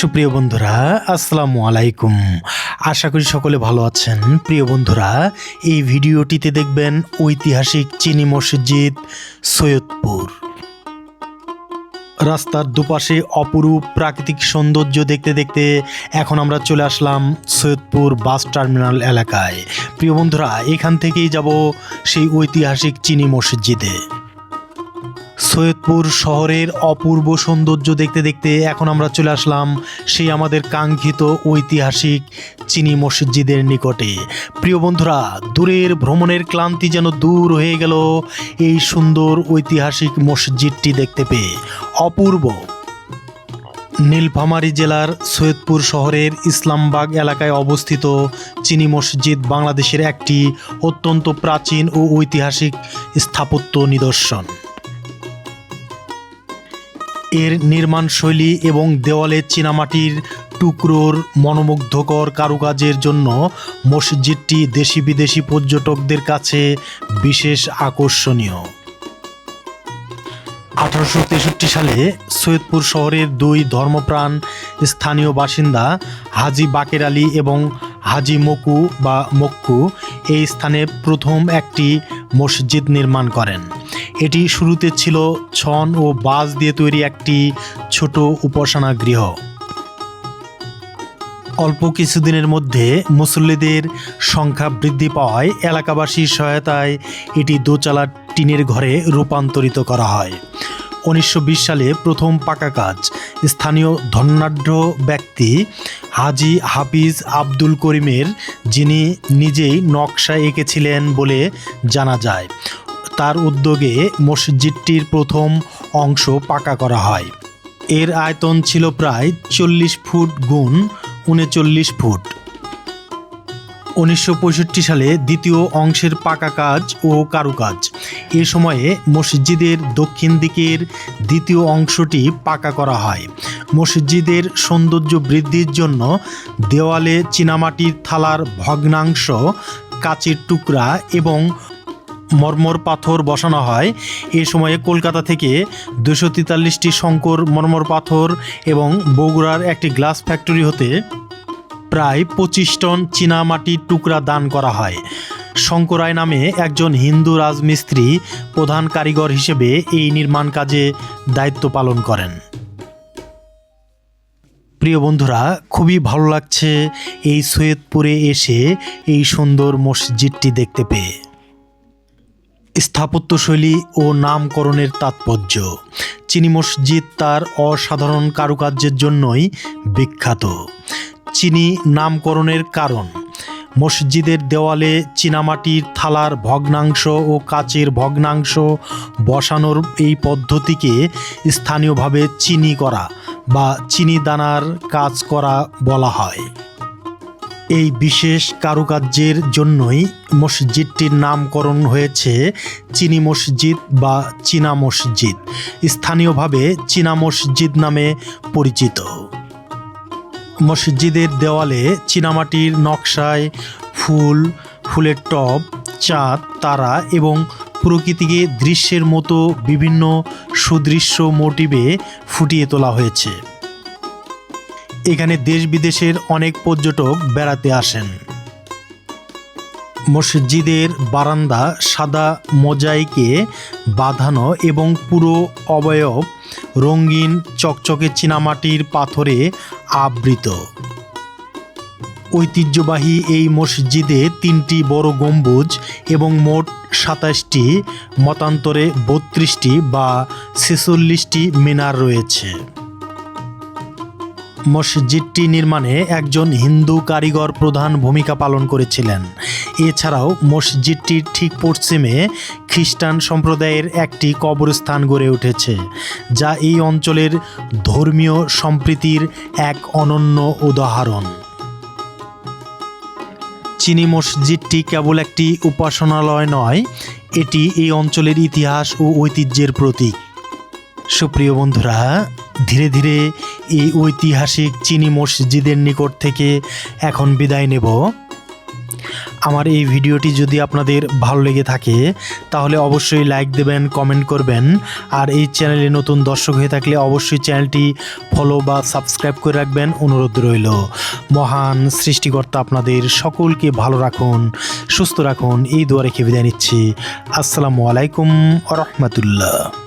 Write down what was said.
সুপ্রিয় বন্ধুরা, আসসালামু আলাইকুম। আশা করি সকলে ভালো আছেন। প্রিয় বন্ধুরা, এই ভিডিওটিতে দেখবেন ঐতিহাসিক চিনি মসজিদ সৈয়দপুর। রাস্তার দুপাশে অপরূপ প্রাকৃতিক সৌন্দর্য দেখতে দেখতে এখন আমরা চলে আসলাম সৈয়দপুর বাস টার্মিনাল এলাকায়। প্রিয় বন্ধুরা, এখান থেকেই যাব সেই ঐতিহাসিক চিনি মসজিদে। সৈয়দপুর শহরের অপূর্ব সৌন্দর্য দেখতে দেখতে এখন আমরা চলে আসলাম সেই আমাদের কাঙ্ক্ষিত ঐতিহাসিক চিনি মসজিদের নিকটে। প্রিয় বন্ধুরা, দূরের ভ্রমণের ক্লান্তি যেন দূর হয়ে গেল এই সুন্দর ঐতিহাসিক মসজিদটি দেখতে পেয়ে। অপূর্ব। নীলফামারী জেলার সৈয়দপুর শহরের ইসলামবাগ এলাকায় অবস্থিত চিনি মসজিদ বাংলাদেশের একটি অত্যন্ত প্রাচীন ও ঐতিহাসিক স্থাপত্য নিদর্শন। এর নির্মাণ শৈলী এবং দেওয়ালে চীনামাটির টুকরোর মনোমুগ্ধকর কারুকাজের জন্য মসজিদটি দেশি বিদেশি পর্যটকদের কাছে বিশেষ আকর্ষণীয়। আঠারোশো তেষট্টি সালে সৈয়দপুর শহরের দুই ধর্মপ্রাণ স্থানীয় বাসিন্দা হাজি বাকের আলী এবং হাজি মকু বা মক্কু এই স্থানে প্রথম একটি মসজিদ নির্মাণ করেন। এটি শুরুতে ছিল ছন ও বাঁশ দিয়ে তৈরি একটি ছোট উপাসনা গৃহ। অল্প কিছুদিনের মধ্যে মুসল্লিদের সংখ্যা বৃদ্ধি পাওয়ায় এলাকাবাসীর সহায়তায় এটি দোচালা টিনের ঘরে রূপান্তরিত করা হয়। উনিশশো বিশ সালে প্রথম পাকা কাজ স্থানীয় ধনাঢ্য ব্যক্তি হাজি হাফিজ আব্দুল করিমের, যিনি নিজেই নকশা এঁকেছিলেন বলে জানা যায়। তার উদ্যোগে মসজিদটির প্রথম অংশ পাকা করা হয়। এর আয়তন ছিল প্রায় চল্লিশ ফুট গুণ উনচল্লিশ ফুট। উনিশশো পঁয়ষট্টি সালে দ্বিতীয় অংশের পাকা কাজ ও কারুকাজ। এ সময়ে মসজিদের দক্ষিণ দিকের দ্বিতীয় অংশটি পাকা করা হয়। মসজিদের সৌন্দর্য বৃদ্ধির জন্য দেওয়ালে চীনামাটির থালার ভগ্নাংশ, কাচের টুকরা এবং মর্মর পাথর বসানো হয়। এ সময়ে কলকাতা থেকে দুশো তেতাল্লিশটি শঙ্কর, মর্মর পাথর এবং বগুড়ার একটি গ্লাস ফ্যাক্টরি হতে প্রায় পঁচিশ টন চীনামাটির টুকরা দান করা হয়। শঙ্করায় নামে একজন হিন্দু রাজমিস্ত্রি প্রধান কারিগর হিসেবে এই নির্মাণ কাজে দায়িত্ব পালন করেন। প্রিয় বন্ধুরা, খুবই ভালো লাগছে এই সৈয়দপুরে এসে এই সুন্দর মসজিদটি দেখতে পেয়ে। স্থাপত্যশৈলী ও নামকরণের তাৎপর্য। চিনি মসজিদ তার অসাধারণ কারুকার্যের জন্যই বিখ্যাত। চিনি নামকরণের কারণ, মসজিদের দেওয়ালে চীনামাটির থালার ভগ্নাংশ ও কাচের ভগ্নাংশ বসানোর এই পদ্ধতিকে স্থানীয়ভাবে চিনি করা বা চিনি দানার কাজ করা বলা হয়। এই বিশেষ কারুকার্যের জন্যই মসজিদটির নামকরণ হয়েছে চিনি মসজিদ বা চীনা মসজিদ, স্থানীয়ভাবে চীনা মসজিদ নামে পরিচিত। মসজিদের দেওয়ালে চীনামাটির নকশায় ফুল, ফুলের টব, চাঁদ, তারা এবং প্রকৃতিকে দৃশ্যের মতো বিভিন্ন সুদৃশ্য মোটিভে ফুটিয়ে তোলা হয়েছে। এখানে দেশ বিদেশের অনেক পর্যটক বেড়াতে আসেন। মসজিদের বারান্দা সাদা মোজাইকে বাঁধানো এবং পুরো অবয়ব রঙিন চকচকে চীনামাটির পাথরে আবৃত। ঐতিহ্যবাহী এই মসজিদে তিনটি বড় গম্বুজ এবং মোট সাতাশটি, মতান্তরে বত্রিশটি বা ছেচল্লিশটি মিনার রয়েছে। মসজিদটি নির্মাণে একজন হিন্দু কারিগর প্রধান ভূমিকা পালন করেছিলেন। এছাড়াও মসজিদটির ঠিক পশ্চিমে খ্রিস্টান সম্প্রদায়ের একটি কবরস্থান গড়ে উঠেছে, যা এই অঞ্চলের ধর্মীয় সম্প্রীতির এক অনন্য উদাহরণ। চিনি মসজিদটি কেবল একটি উপাসনালয় নয়, এটি এই অঞ্চলের ইতিহাস ও ঐতিহ্যের প্রতীক। সুপ্রিয় বন্ধুরা ধীরে ধীরে এই ঐতিহাসিক চিনি মসজিদের নিকট থেকে এখন বিদায় নেব। আমার এই ভিডিওটি যদি আপনাদের ভালো লেগে থাকে, তাহলে অবশ্যই লাইক দেবেন, কমেন্ট করবেন, আর এই চ্যানেলে নতুন দর্শক হয়ে থাকলে অবশ্যই চ্যানেলটি ফলো বা সাবস্ক্রাইব করে রাখবেন, অনুরোধ রইল। মহান সৃষ্টিকর্তা আপনাদের সকলকে ভালো রাখুন, সুস্থ রাখুন, এই দোয়া রেখে বিদায় নিচ্ছি। আসসালামু আলাইকুম রহমতুল্লাহ।